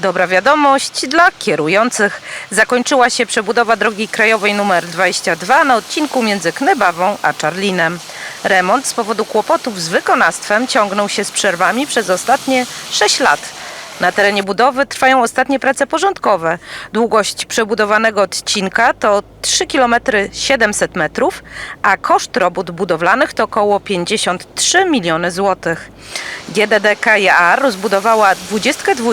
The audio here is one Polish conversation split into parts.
Dobra wiadomość dla kierujących. Zakończyła się przebudowa drogi krajowej nr 22 na odcinku między Knybawą a Czarlinem. Remont z powodu kłopotów z wykonawstwem ciągnął się z przerwami przez ostatnie 6 lat. Na terenie budowy trwają ostatnie prace porządkowe. Długość przebudowanego odcinka to 3 km 700 metrów, a koszt robót budowlanych to około 53 miliony złotych. GDD KIA rozbudowała 22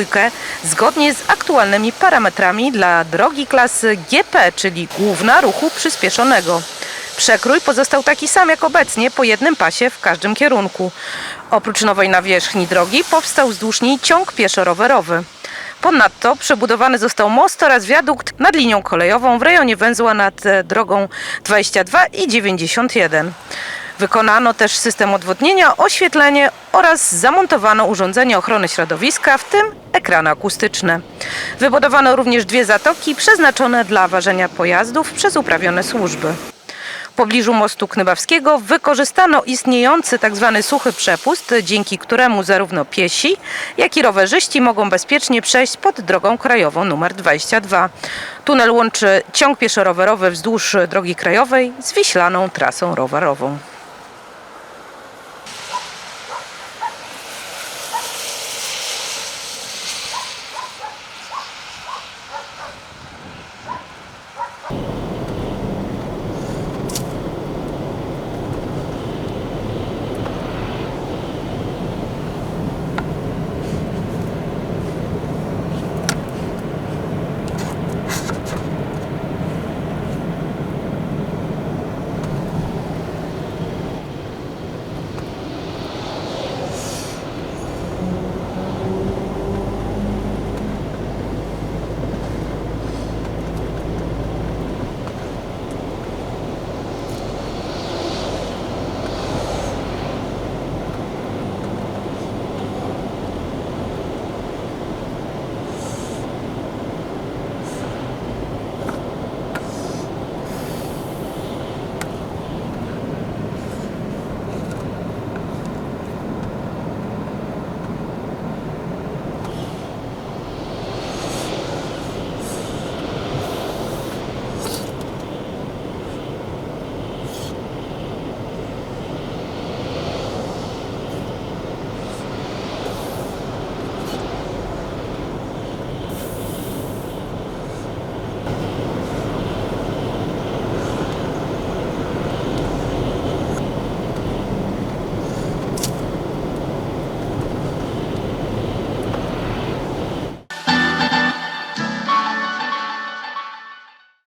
zgodnie z aktualnymi parametrami dla drogi klasy GP, czyli główna ruchu przyspieszonego. Przekrój pozostał taki sam jak obecnie, po jednym pasie w każdym kierunku. Oprócz nowej nawierzchni drogi powstał wzdłuż niej ciąg pieszo-rowerowy. Ponadto przebudowany został most oraz wiadukt nad linią kolejową w rejonie węzła nad e, drogą 22 i 91. Wykonano też system odwodnienia, oświetlenie oraz zamontowano urządzenie ochrony środowiska, w tym ekrany akustyczne. Wybudowano również dwie zatoki przeznaczone dla ważenia pojazdów przez uprawione służby. Pobliżu mostu Knybawskiego wykorzystano istniejący tzw. suchy przepust, dzięki któremu zarówno piesi, jak i rowerzyści mogą bezpiecznie przejść pod drogą krajową nr 22. Tunel łączy ciąg pieszo-rowerowy wzdłuż drogi krajowej z wiślaną trasą rowerową.